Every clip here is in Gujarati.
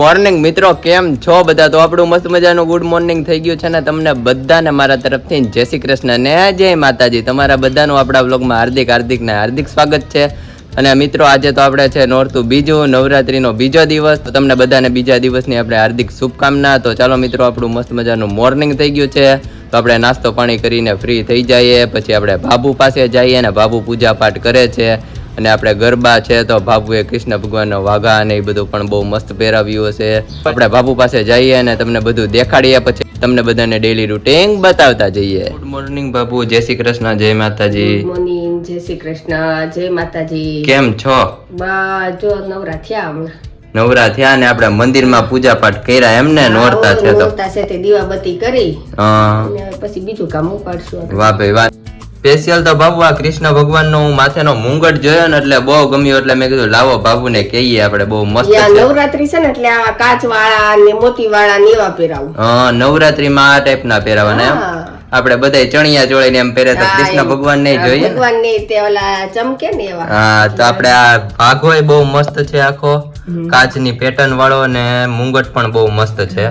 મોર્નિંગ મિત્રો. કેમ છો બધા? તો આપણું મસ્ત મજાનું ગુડ મોર્નિંગ થઈ ગયું છે ને તમને બધાને મારા તરફથી. જય શ્રી કૃષ્ણ ને જય માતાજી. તમારા બધાનું આપણા બ્લોગમાં હાર્દિક હાર્દિક ને હાર્દિક સ્વાગત છે. અને મિત્રો, આજે તો આપણે છે નોરતું બીજું, નવરાત્રીનો બીજો દિવસ. તો તમને બધાને બીજા દિવસની આપણે હાર્દિક શુભકામના. તો ચાલો મિત્રો, આપણું મસ્ત મજાનું મોર્નિંગ થઈ ગયું છે. તો આપણે નાસ્તો પાણી કરીને ફ્રી થઈ જઈએ. પછી આપણે બાબુ પાસે જઈએ અને બાબુ પૂજા પાઠ કરે છે. અને આપણે ગરબા છે તો બાબુએ કૃષ્ણ ભગવાનનો વાઘા અને એ બધું પણ બહુ મસ્ત પહેરાવ્યું હશે. આપણે બાબુ પાસે જઈએ અને તમને બધું દેખાડીએ પછી તમને બધાને ડેલી રૂટીન બતાવતા જઈએ. ગુડ મોર્નિંગ બાબુ જય શ્રી કૃષ્ણ જય માતાજી. મોર્નિંગ જય શ્રી કૃષ્ણ જય માતાજી. કેમ છો? બા જો નવરા થયા હમણાં. નવરા થયા ને આપણે મંદિરમાં પૂજા પાઠ કર્યા એમને નોરતા છે તો. નોરતા છે તે દીવાબત્તી કરી. હા. પછી બીજું કામ ઉપાડશું વાહ ભાઈ વાહ. સ્પેશિયલ તો બાબુ આ કૃષ્ણ ભગવાનનો હું માથેનો મુંગટ જોયો ને એટલે બહુ ગમ્યો એટલે મેં કીધું લાવો બાબુને કહીએ આપણે બહુ મસ્ત છે. નવરાત્રી છે ને એટલે આ કાચ વાળા ને મોતી વાળા ને એવા પહેરાવું. હા નવરાત્રીમાં આ ટાઈપના પહેરાવાના એમ. આપણે બધા ચણિયા ચોળીને એમ પહેરે તો કૃષ્ણ ભગવાન ને જોઈએ. ભગવાન ને તે ઓલા ચમકે ને એવા. હા તો આપણે આ ભાગો બહુ મસ્ત છે આખો. કાચની પેટર્ન વાળો ને મુંગટ પણ બહુ મસ્ત છે.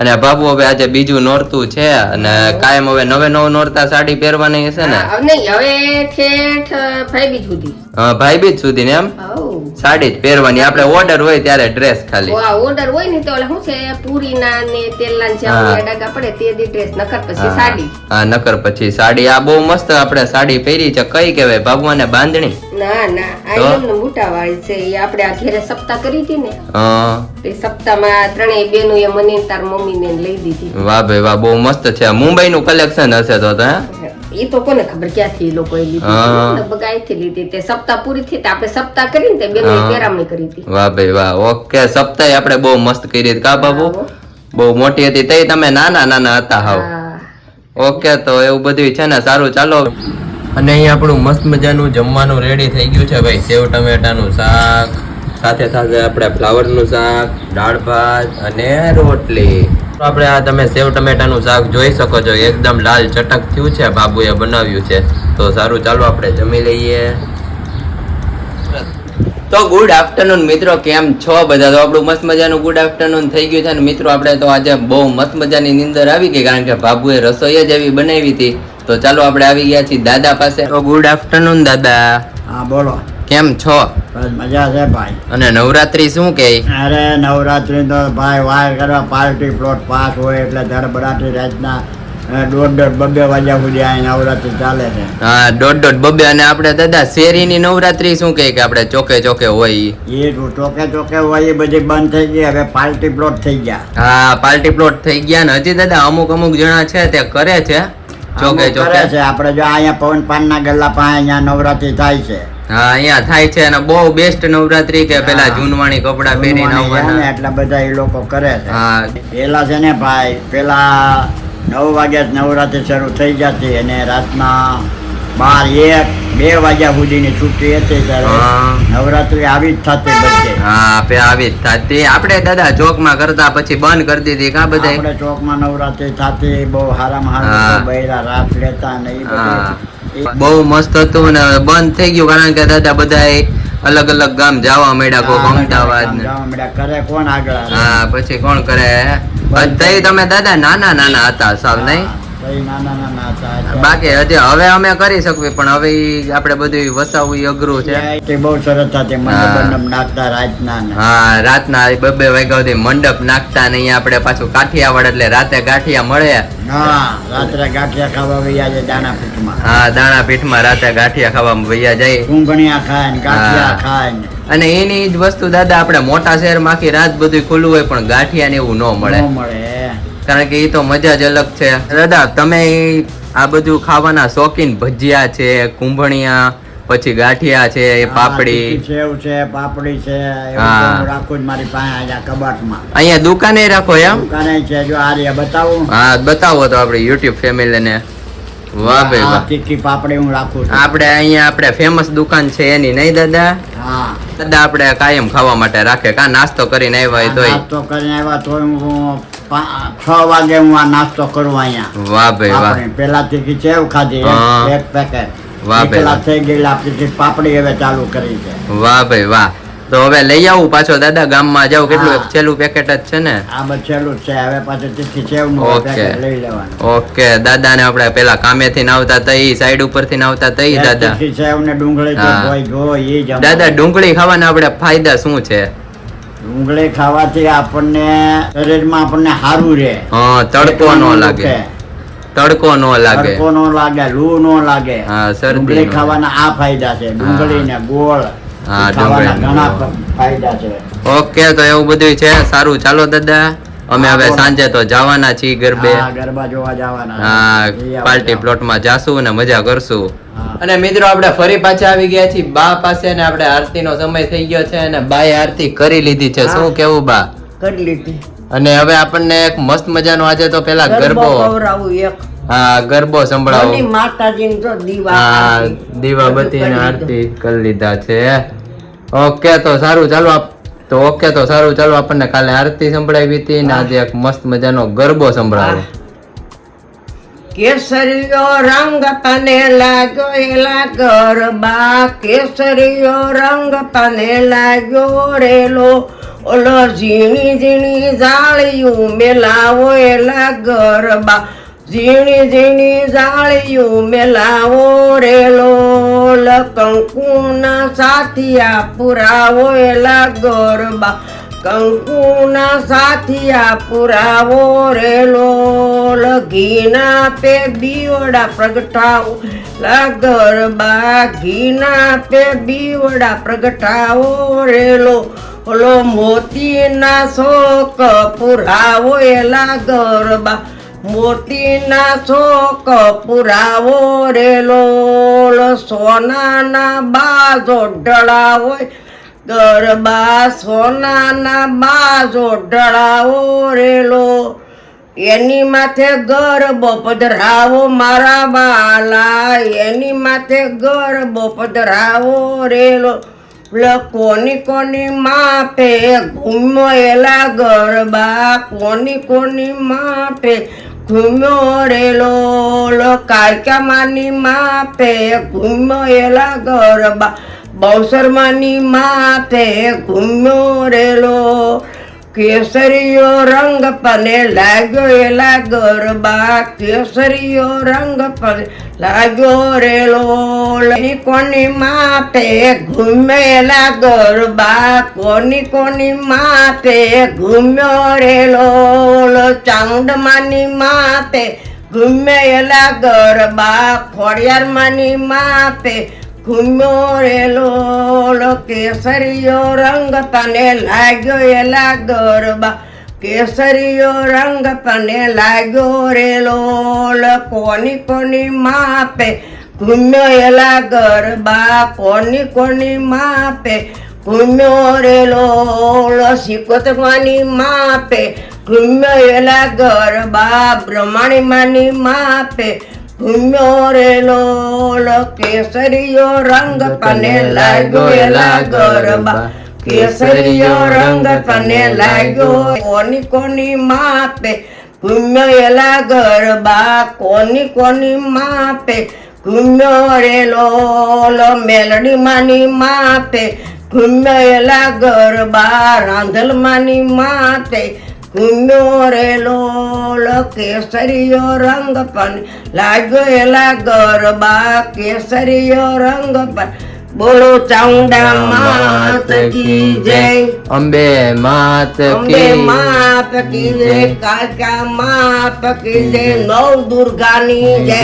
અને બાબુ હવે આજે બીજું નોરતું છે અને કાયમ હવે નવે નવ નોરતા સાડી પહેરવાની હશે ને? નહીં હવે ઠેઠ ભાઈબીજ સુધી. હા, ભાઈબીજ સુધી ને એમ. સાડી જ પહેરવાની. આપણે ઓર્ડર હોય ત્યારે ડ્રેસ ખાલી. ઓર્ડર હોય ને તો ઓલા શું છે પૂરીના ને તેલના. ચાવડિયા ડાગા પડે તે દી ડ્રેસ નકર પછી સાડી. હા નકર પછી સાડી. આ બહુ મસ્ત આપણે સાડી પહેરી છે. કઈ કહેવાય? બાબુને બાંધણી. ના ના. આ એમને મોટા વાળી છે. એ આપણે આ ઘેરે સપ્તાહ કરી હતી ને. હા. તે સપ્તાહમાં ત્રણેય બેનો એ મને તાર મમ્મી ને લઈ દીધી. વાહ ભાઈ વાહ. બહુ મસ્ત છે. મુંબઈ નું કલેક્શન હશે તો તો હે? એ તો કોને ખબર ક્યાંથી એ લોકોએ લીધી લગભગ અહીંથી લીધી તે સપ્તાહ પૂરી થઈ આપણે સપ્તાહ કરીને તે બેનો કેરામણી કરી હતી. વાહ ભાઈ વાહ. ઓકે સપ્તાહ આપણે બહુ મસ્ત કરી હતી. કા બાબુ? બહુ મોટી હતી. તઈ તમે નાના નાના હતા હાવ. હા. ઓકે તો એવું બધું છે ને સારું ચાલો. અને અહીં આપણું મસ્ત મજાનું જમવાનું રેડી થઈ ગયું છે ભાઈ. સેવ ટમેટાનું શાક. સાથે સાથે આપણે ફ્લાવરનું શાક દાળ ભાત અને રોટલી. તો આપણે આ તમે સેવ ટમેટાનું શાક જોઈ શકો છો એકદમ લાલ ચટક થયું છે બાબુએ બનાવ્યું છે. તો સારું ચાલો આપણે જમી લઈએ. તો ગુડ આફ્ટરનૂન મિત્રો કેમ છો બધા? તો આપણું મસ્ત મજાનું ગુડ આફ્ટરનૂન થઈ ગયું છે અને મિત્રો આપણે તો આજે બહુ મસ્ત મજાની નીંદર આવી ગઈ કારણ કે બાબુએ રસોઈ જ એવી બનાવી હતી. તો ચાલો આપણે આવી ગયા છીએ દાદા પાસે. તો ગુડ આફ્ટરનૂન દાદા. હા બોલો. કેમ છો? બસ મજા છે ભાઈ. અને નવરાત્રી શું કે? અરે નવરાત્રી તો ભાઈ વાર કરવા પાર્ટી પ્લોટ પાસ હોય એટલે ધડબડાટી રાતના દોઢ દોઢ બબે વાગ્યા સુધી આ નવરાત્રી ચાલે છે. હા દોઢ દોઢ બબે અને આપણે દાદા શેરીની નવરાત્રી શું કહે કે આપણે ચોકે ચોકે હોય એ ચોકે ચોકે હોય એ બધી બંધ થઈ ગઈ હવે પાર્ટી પ્લોટ થઈ ગયા. હા પાર્ટી પ્લોટ થઈ ગયા ને હજી દાદા અમુક અમુક જણા છે તે કરે છે? ચોકે ચોકે? છે આપણે જો અહીંયા પવન પાનના ગલ્લા પાસે અહીંયા નવરાત્રી થાય છે. હા અહીંયા થાય છે અને બહુ બેસ્ટ નવરાત્રી કે પેલા જૂનવાણી કપડા પહેરીને આવવાના. એટલા બધા એ લોકો કરે છે. હા. પેલા છે ને ભાઈ પેલા નવ વાગ્યા જ નવરાત્રી શરૂ થઈ જતી અને રાતના બાર એક બે વાગ્યા સુધીની છૂટી હતી ત્યારે નવરાત્રી આવી જ થતી બધે. હા પે આવી જ થતી. આપણે દાદા ચોકમાં કરતા પછી બંધ કરી દીધી કા બધા આપણે ચોકમાં નવરાત્રી થતી બહુ હારામાં. હારા બૈરા રાત લેતા ને એ બધું. બહુ મસ્ત હતું ને બંધ થઈ ગયું કારણ કે દાદા બધા અલગ અલગ ગામ જવા મળ્યા કોક અમદાવાદ ને. કરે કોણ આગળ હા પછી કોણ કરે? તઈ તમે દાદા નાના નાના હતા સાવ નહીં? બાકી હજી હવે અમે કરી શકવી પણ હવે આપણે બધું વસાવવું અઘરું છે. બહુ સરસ મંડપ નાખતા રાતના હા રાતના બબે વાગ્યા સુધી મંડપ નાખતા ને અહીંયા આપણે પાછું કાઠિયાવાડ એટલે રાતે ગાંઠિયા મળે. રાત્રે ગાંઠિયા ખાવા વૈયા છે દાણા પીઠમાં. હા દાણા પીઠમાં રાતે ગાંઠિયા ખાવા વૈયા જાય. ઘૂંઘણિયા ખાય ગાંઠિયા ખાય અને એની જ વસ્તુ દાદા આપણે મોટા શહેરમાં આખી રાત બધું ખુલ્લું હોય પણ ગાંઠિયા ને એવું ન મળે. ન મળે કારણ કે એ તો મજા જ અલગ છે. દાદા તમે આ બધું ખાવાના શોખીન ભજીયા છે કુંભણિયા પછી ગાંઠિયા છે એ પાપડી. સેવ છે પાપડી છે રાખું જ મારી પાસે અહીંયા કબાટમાં. અહીંયા દુકાને રાખો એમ? દુકાને છે જો આ બતાવું. હા બતાવો તો આપણે યુટ્યુબ ફેમિલી ને વાહ ભાઈ વાહ. તીખી પાપડી હું રાખું છું. આપણે અહીંયા આપણે ફેમસ દુકાન છે એની નહીં દાદા? હા. દાદા આપણે કાયમ ખાવા માટે રાખે. કા નાસ્તો કરીને આવ્યા હોય તોય. નાસ્તો કરીને આવ્યા તો હું છ વાગે હું આ નાસ્તો કરું અહીંયા. વાહ ભાઈ વાહ. પેલા થી સેવ ખાધી એક- પેકેટ વાહ ભાઈ થઈ ગયેલા પછી પાપડી હવે ચાલુ કરી છે. વાહ ભાઈ વાહ. તો હવે લઈ આવું પાછો દાદા ગામમાં જાવ કેટલું. છેલ્લું પેકેટ જ છે ને? આ જ છે. હવે પાછું તેથી સેવનું ઓકે. લઈ લેવાનું. ઓકે દાદા ને આપણે પેલા કામેથી નાવતા આવતા તઈ સાઈડ ઉપરથી થી નાવતા તઈ દાદા. સેવ ને ડુંગળી. દાદા ડુંગળી ખાવાના આપણે ફાયદા શું છે? ડુંગળી ખાવાથી આપણને શરીરમાં આપણને સારું રહે. હા તડકો ન લાગે. તડકો ન લાગે. તડકો નો લાગે લૂ નો લાગે. હા, સર ડુંગળી ખાવાના આ ફાયદા છે. ડુંગળી ને ગોળ હા, ડુંગળી ઘણા ફાયદા છે. ઓકે તો એવું બધું છે. સારું. ચાલો દાદા. અમે હવે સાંજે તો જવાના છીએ ગરબે. ગરબા જોવા જવાના. હા પાર્ટી. પ્લોટમાં જાશું અને મજા કરશું. અને મિત્રો આપણે ફરી પાછા આવી ગયા છીએ બા પાસે ને આપણે આરતીનો સમય થઈ ગયો છે અને બાએ આરતી કરી લીધી છે. શું કેવું બા? કરી લીધી. અને હવે આપણને એક મસ્ત મજાનો આજે તો પેલા ગરબો એક. હા ગરબો સંભળાવો. તો દીવા હા દીવાબત્તી ને આરતી કરી લીધા છે. ઓકે તો સારું. ચાલો આપ તો ઓકે તો સારું, ચાલો આપણને કાલે આરતી સંભળાવી હતી ને આજે એક મસ્ત મજાનો ગરબો સંભળાવો. કેસરીયો રંગ તને લાગ્યો એલા ગરબા કેસરીયો રંગ તને લાગ્યો, રેલો. ઓલો ઝીણી ઝીણી જાળિયું મેલાવો એલા ગરબા ઝીણી ઝીણી જાળિયું મેલાવો રેલો કંકુના સાથિયા પુરાવો એલા ગરબા કંકુના સાથિયા પુરાવો રેલો ઘીના પે બીવડા પ્રગટાવો ગરબા ઘીના પે બીવડા પ્રગટાવો રેલો ઓલો મોતીના શોક પુરાવો એલા ગરબા મોતીના શોક પુરાવો રેલો સોનાના બાજો ડળાવો ગરબા સોનાના બાજો ડળાવો રેલો એની માથે ગરબો પધરાવો મારા બાલા એની માથે ગરબો પધરાવો રેલો કોની કોની માપે ઘૂમો એલા ગરબા? કોની કોની માપે ઘૂમ્યો રેલો લો કાયકામાની માપે ઘૂમ્યો એલા ગરબા. બૌસરમાની માથે ઘૂમ્યો રેલો કેસરીયો રંગ પને લાગ્યો એલા ગરબા કેસરીયો રંગ પને લાગ્યો રેલો લઈ કોની માથે ઘૂમેલા ગરબા કોની કોની માથે ઘૂમ્યો રેલો માની માથે ઘૂમેલા ગરબા ખોડિયારમાંની માથે ઘૂમ્યો રેલો કેસરીયો રંગ તને લાગ્યો એલા ગરબા કેસરીયો રંગ તને લાગ્યો રેલો કોની કોની માપે ઘૂમ્યો એલા ગરબા કોની કોની માપે ઘૂમ્યો રેલો સિકોતમાની માપે ઘૂમ્યો એલા ગરબા બ્રહ્માણીમાની માપે ઘૂમ્યો રેલો કેસરીયો રંગ તને લાગ્યો એલા ગરબા. કેસરીયો રંગ તને લાગ્યો કોની કોની માપે ઘૂમ્યો એલા ગરબા? કોની કોની માપે ઘૂમ્યો રેલો મેલડી માની માપે ઘૂમ્યો એલા ગરબા? રાંધલ માની માતે ઘૂમ્યો રેલો કેસરીયો રંગ પણ લાગેલા ગરબા કેસરીયો રંગ પણ. બોલો ચાઉંડા માત કી જય. અંબે માત કી માત કી જય. કાકા માત કી જય. નવ દુર્ગાની જય.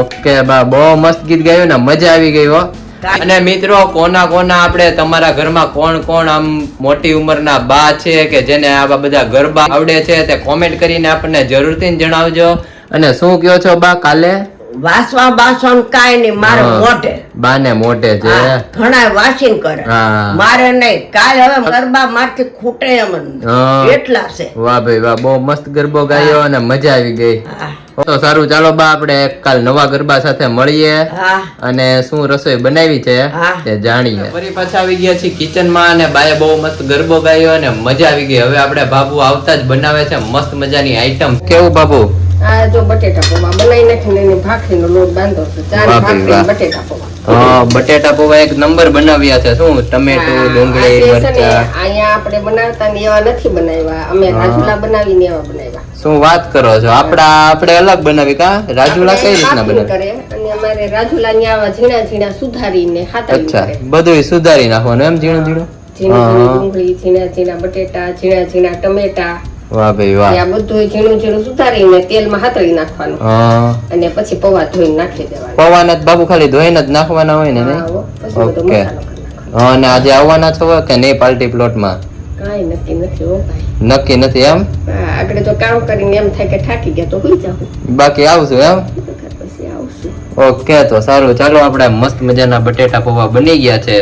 ઓકે બા બહુ મસ્ત ગીત ગાયું ને મજા આવી ગઈ હો. અને મિત્રો કોના કોના આપણે તમારા ઘરમાં કોણ કોણ આમ મોટી ઉંમરના બા છે કે જેને આવા બધા ગરબા આવડે છે તે કોમેન્ટ કરીને આપણને જરૂરથી જણાવજો. અને શું કયો છો બા કાલે? વાસવા બાસવા કાંઈ નહીં મારે. મોઢે. બાને મોટે છે. ઘણા વાસીન કરે. મારે નહીં. કાલ હવે ગરબા મારથી ખૂટે એમ. એટલા છે. વાહ ભાઈ વાહ બહુ મસ્ત ગરબો ગાયો અને મજા આવી ગઈ. તો સારું ચાલો બા આપણે કાલ નવા ગરબા સાથે મળીએ. અને શું રસોઈ બનાવી છે તે જાણીએ. ફરી પાછા આવી ગયા છીએ કિચનમાં અને બાએ બહુ મસ્ત ગરબો ગાયો અને મજા આવી ગઈ. હવે આપણે બાબુ આવતા જ બનાવે છે મસ્ત મજાની આઈટમ કેવું બાબુ? આ જો બટેટા પૌવા બનાવી નાખીને એની ભાખરીનો લોટ બાંધો છે. ચાર ભાખરી બટેટા પૌવા. હા બટેટા પૌવા એક નંબર બનાવ્યા છે. શું? ટમેટું ડુંગળી મરચા. અહીંયા આપણે બનાવતા ને એવા નથી બનાવ્યા. અમે રાજુલા બનાવીને એવા બનાવ્યા. શું વાત કરો છો? આપડા આપણે અલગ બનાવી કા? રાજુલા કઈ રીતના બનાવે? અને અમારે રાજુલા ની આવા ઝીણા ઝીણા સુધારીને હાથાવી અચ્છા બધું સુધારી નાખવાનું એમ ઝીણું ઝીણું? ઝીણી ઝીણી ડુંગળી ઝીણા ઝીણા બટેટા ઝીણા ઝીણા ટમેટા. વાહ ભાઈ વાહ. આ બધું ઝીણું ઝીણું સુધારીને તેલમાં હાથળી નાખવાનું. અને પછી પૌવા ધોઈને નાખી દેવાના. પૌવાના બાબુ ખાલી ધોઈને જ નાખવાના હોય ને ઓકે. અને આજે આવવાના છો કે નહીં પાર્ટી પ્લોટમાં? કાંઈ નક્કી નથી હો ભાઈ. નક્કી નથી એમ? આગળ તો કામ કરીને એમ થાય કે થાકી ગયા તો હોઈ જાઉં. બાકી આવશું એમ? ઓકે તો સારું. ચાલો આપણે મસ્ત મજાના બટેટા પૌવા બની ગયા છે.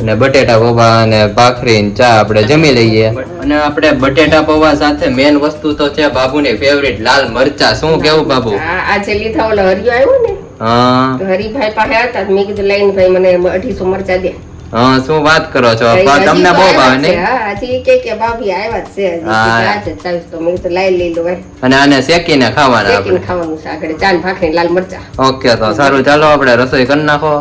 અને બટેટા પૌવા અને ભાખરી ને ચા આપણે જમી લઈએ. અને આપણે બટેટા પૌવા સાથે મેન વસ્તુ તો છે બાબુની ફેવરિટ લાલ મરચા. શું કેવું બાબુ? આ છેલ્લી ઓલો હરિયો આવ્યો ને હા. હરિભાઈ પાસે હતા મેં કીધું લઈને ભાઈ મને અઢીસો મરચા દે. હા શું વાત કરો છો? તમને તો બહુ ભાવે ને છે. નહીં હા હજી કે કે ભાભી આવ્યા જ છે. હજી હા. આજે ચાલીસ તો મેં તો લઈ લઈ લો અને આને શેકીને ખાવાના શેકીને આપણે? ખાવાનું છે આગળ. ચાન ભાખરી લાલ મરચા. ઓકે તો સારું. ચાલો આપણે રસોઈ કરી નાખો.